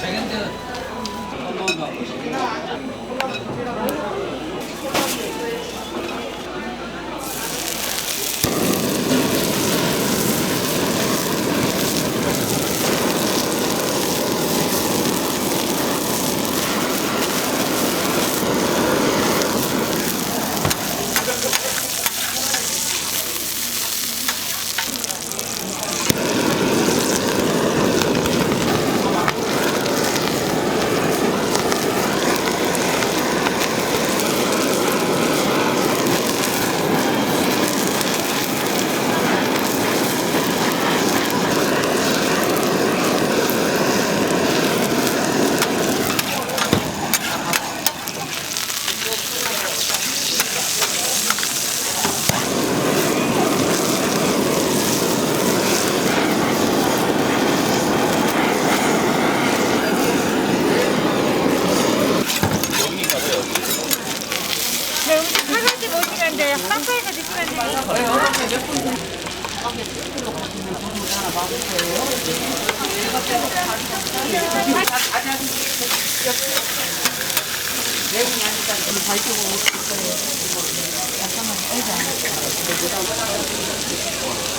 Second 이제 빵꾸에서 드시면 돼요.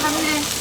3일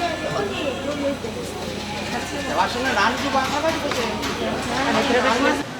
진짜 맛있는 안주방 사가지고 있어요. 안에 들어가시면